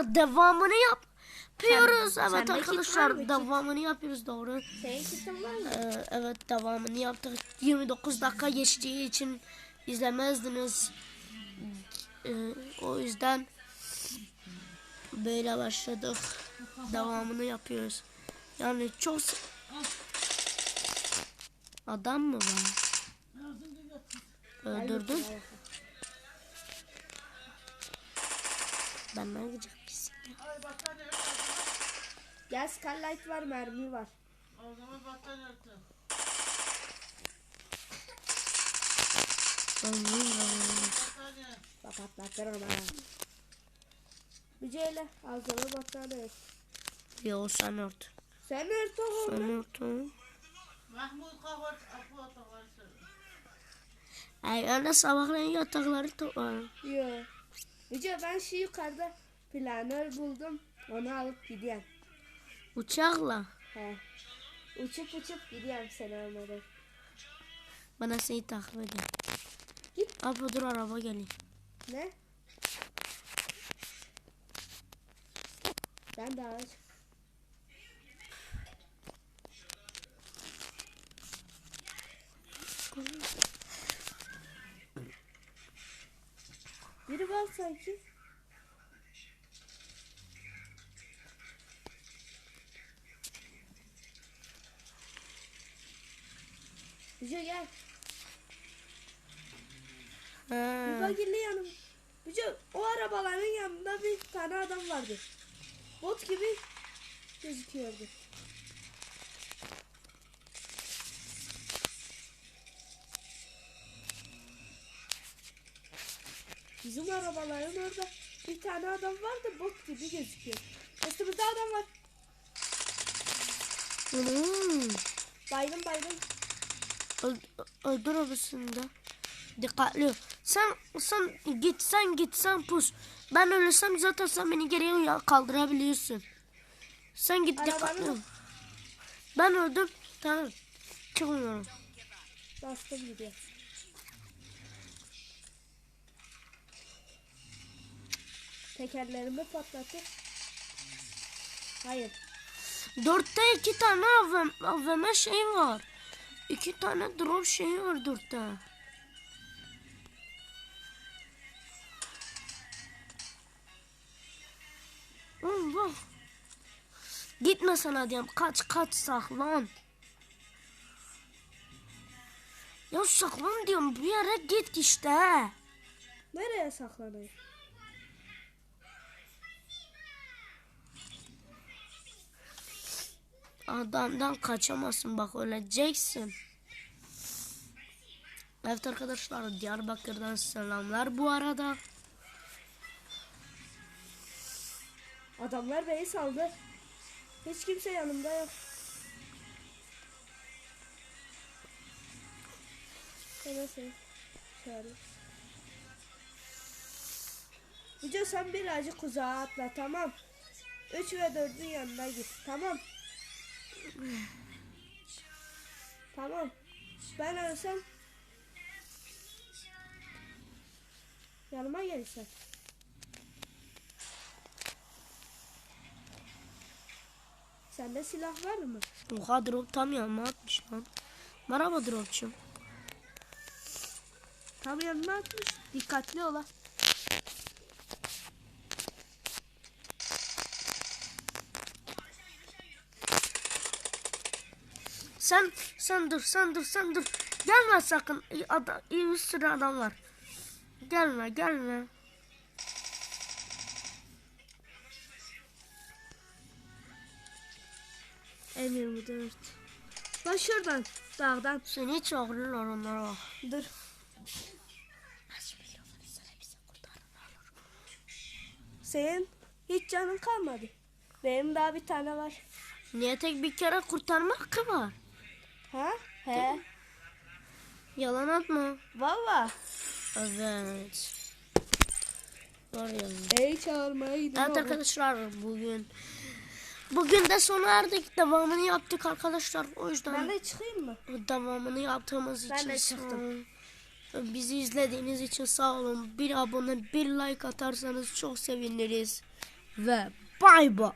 Devamını yapıyoruz. Sen- evet var arkadaşlar? Kit. devamını yapıyoruz doğru. Ee, evet devamını yaptık. 29 dakika geçtiği için izlemezdiniz. Ee, o yüzden böyle başladık. Devamını yapıyoruz. Yani çok adam mı var? Öldürdün. Ben ne gidecek misin? Gel Scarlight var mermi var. O zaman battaniye attı. Battaniye. Bak patlatırım ha. Müceyle al sana battaniye. Yo sen ört. Sen ört oğlum. Sen ört. Mahmut kavat apu atavarsın. Ay öyle sabahleyin yatakları toplarım. Yo. Müce ben şu yukarıda planör buldum. Onu alıp gidiyorum. Uçakla. He. Uçup uçup gidiyorum seni almadan. Bana seni takip edin. Git. Abi dur araba geliyor. Ne? Ben de ağaç. Biri var sanki. Büce gel. Bir Ha. bagirli yanım. Büce o arabaların yanında bir tane adam vardı. Bot gibi gözüküyordu. Bizim arabaların orada bir tane adam vardı bot gibi gözüküyor. Üstümüzde adam var. Hmm. Baydım. Öl- öldür arabasını da. Dikkatli ol. Sen, sen git sen git sen pus. Ben ölürsem zaten sen beni geriye kaldırabiliyorsun. Sen git Arabanı dikkatli ol. Ben öldüm. Tamam. Çıkmıyorum. Bastım gidiyor. Tekerlerimi patlattı. Hayır. Dörtte iki tane AVM, AVM şey var. İki tane drop şeyi var dörtte. Bak. Gitme sana diyorum. Kaç kaç saklan. Ya saklan diyorum. Bir yere git işte. Nereye saklanayım? Adamdan kaçamazsın bak öleceksin. Evet arkadaşlar Diyarbakır'dan selamlar bu arada. Adamlar beni saldı. Hiç kimse yanımda yok. Şey çağırayım. Yüce sen birazcık uzağa atla tamam. 3 ve 4'ün yanına git tamam. Tamam. Ben ölsem yanıma gelirsen. Sende silah var mı? Oha drop tam yanıma atmış lan. Merhaba dropçum. Tam yanına atmış. Dikkatli ola. Sen sen dur sen dur sen dur. Gelme sakın. Adam, bir sürü adam var. Gelme gelme. M24. Bak şuradan dağdan. Seni çağırırlar onlara bak. Dur. Senin hiç canın kalmadı. Benim daha bir tane var. Niye tek bir kere kurtarmak ki var? Ha? He. Yalan atma. Valla. Evet. Var ya. Ey çağırmaya gidiyor. Evet arkadaşlar bugün bugün de sona erdik. Devamını yaptık arkadaşlar. O yüzden Ben de çıkayım mı? devamını yaptığımız Ben için de sağ çıktım. Bizi izlediğiniz için sağ olun. Bir abone, bir like atarsanız çok seviniriz. ve bay bay.